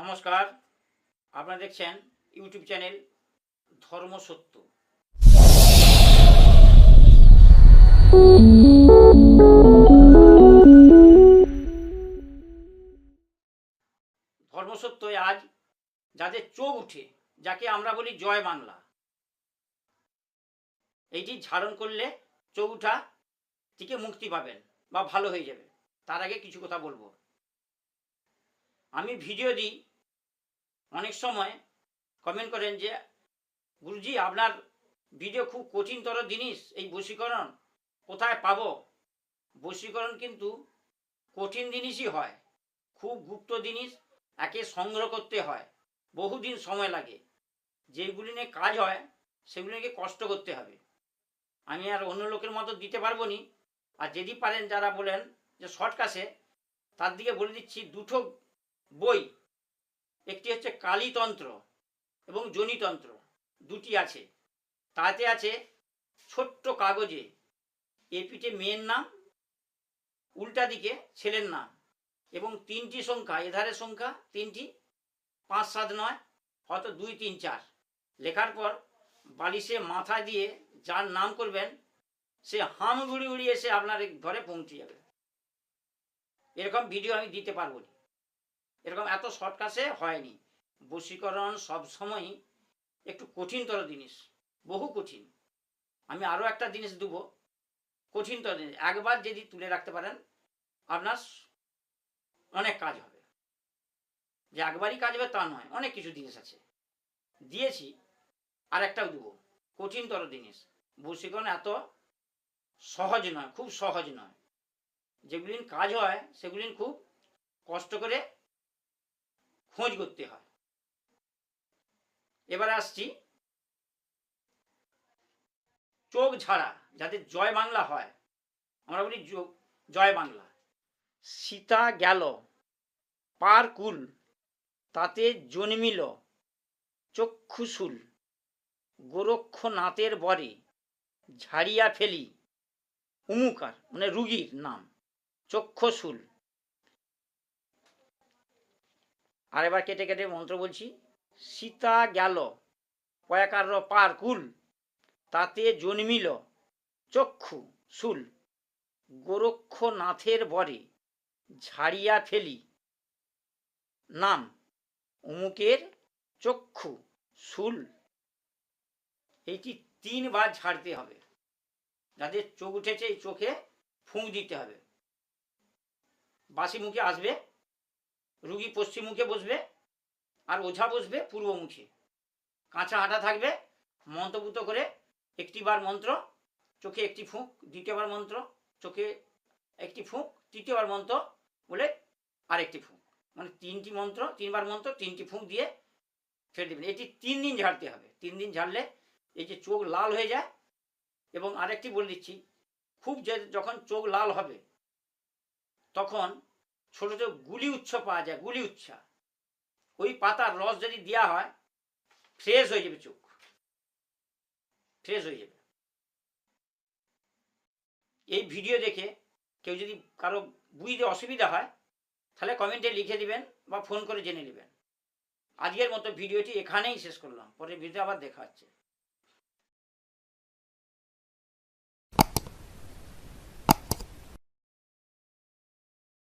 নমস্কার, আপনারা দেখছেন ইউটিউব চ্যানেল ধর্ম সত্য। ধর্মসত্যই আজ যাদের চোখ উঠে, যাকে আমরা বলি জয় বাংলা। এইটি ধারণ করলে চোখ উঠা থেকে মুক্তি পাবেন বা ভালো হয়ে যাবে। তার আগে কিছু কথা বলব। আমি ভিডিও দিই। অনেক সময় কমেন্ট করেন যে, গুরুজি, আপনার ভিডিও খুব কঠিনতর জিনিস, এই বশীকরণ কোথায় পাবো? বশীকরণ কিন্তু কঠিন জিনিসই হয়। খুব গুপ্ত জিনিস, একে সংগ্রহ করতে হয়। বহুদিন সময় লাগে। যেগুলি নিয়ে কাজ হয়, সেগুলি নিয়ে কষ্ট করতে হবে। আমি আর অন্য লোকের মতো দিতে পারব নি। আর যদি পারেন, যারা বলেন যে শর্টকাশে তার দিকে বলে দিচ্ছি, দুটো বই। একটি হচ্ছে কালীতন্ত্র এবং জনিতন্ত্র। দুটি আছে। তাতে আছে ছোট্ট কাগজে। এপিঠে মেয়ের নাম, উল্টা দিকে ছেলের নাম এবং তিনটি সংখ্যা, এধারের সংখ্যা তিনটি, পাঁচ, সাত, নয়, হয়তো দুই, তিন, চার। লেখার পর বালিশে মাথা দিয়ে যার নাম করবেন, সে হাম গুড়ি উড়ি এসে আপনার ঘরে পৌঁছে যাবে। এরকম ভিডিও আমি দিতে পারব না। এরকম এত শর্টকাটে হয়নি। বশীকরণ সবসময় একটু কঠিনতর জিনিস, বহু কঠিন। আমি আরও একটা জিনিস দেবো, কঠিনতর জিনিস। একবার যদি তুলে রাখতে পারেন, আপনার অনেক কাজ হবে। যে একবারই কাজ হবে তা নয়, অনেক কিছু জিনিস আছে। দিয়েছি আর একটাও দেবো, কঠিনতর জিনিস। বশীকরণ এত সহজ নয়, খুব সহজ নয়। যেগুলিন কাজ হয়, সেগুলিন খুব কষ্ট করে খোঁজ করতে হয়। এবার আসছি চোখ ঝাড়া, যাতে জয় বাংলা হয়। আমরা বলি জয় বাংলা। সীতা গেল, পার কুল, তাতে জন্মিল চক্ষুশুল গোরক্ষনাথের বরে ঝাড়িয়া ফেলি উমুকার মানে রুগীর নাম চক্ষুশুল আর এবার কেটে কেটে মন্ত্র বলছি, সীতা গেল পয়াকার পার কুল, তাতে জন্মিল চক্ষু শুল গোরক্ষনাথের বরে ঝাড়িয়া ফেলি। নাম অমুকের চক্ষু শুল এইটি তিনবার ঝাড়তে হবে যাদের চোখ উঠেছে এই চোখে ফুঁক দিতে হবে। বাসি মুখে আসবে। রুগী পশ্চিম মুখে বসবে আর ওঝা বসবে পূর্ব মুখে কাঁচা আটা থাকবে মন্ত্রভূত করে একটিবার মন্ত্র, চোখে একটি ফুঁক, দ্বিতীয়বার মন্ত্র, চোখে একটি ফুঁক, তৃতীয়বার মন্ত্র বলে আরেকটি ফুঁক। মানে তিনটি মন্ত্র, তিনবার মন্ত্র, তিনটি ফুঁক দিয়ে ফেলে দেবেন। এটি তিন দিন ঝাড়তে হবে। তিন দিন ঝাড়লে এই যে চোখ লাল হয়ে যায় এবং আরেকটি বলে দিচ্ছি, খুব যে যখন চোখ লাল হবে, তখন ছোট ছোট গুলি উচ্ছ পাওয়া যায়, গুলি উচ্ছা ওই পাতার রস যদি দেওয়া হয় ফ্রেশ হয়ে যাবে চোখ। ফ্রেশ হয়ে যাবে। এই ভিডিও দেখে কেউ যদি কারও বুঝতে অসুবিধা হয়, তাহলে কমেন্টে লিখে দিবেন বা ফোন করে জেনে নেবেন। আজকের মতো ভিডিওটি এখানেই শেষ করলাম। পরে ভিডিও আবার দেখা হচ্ছে।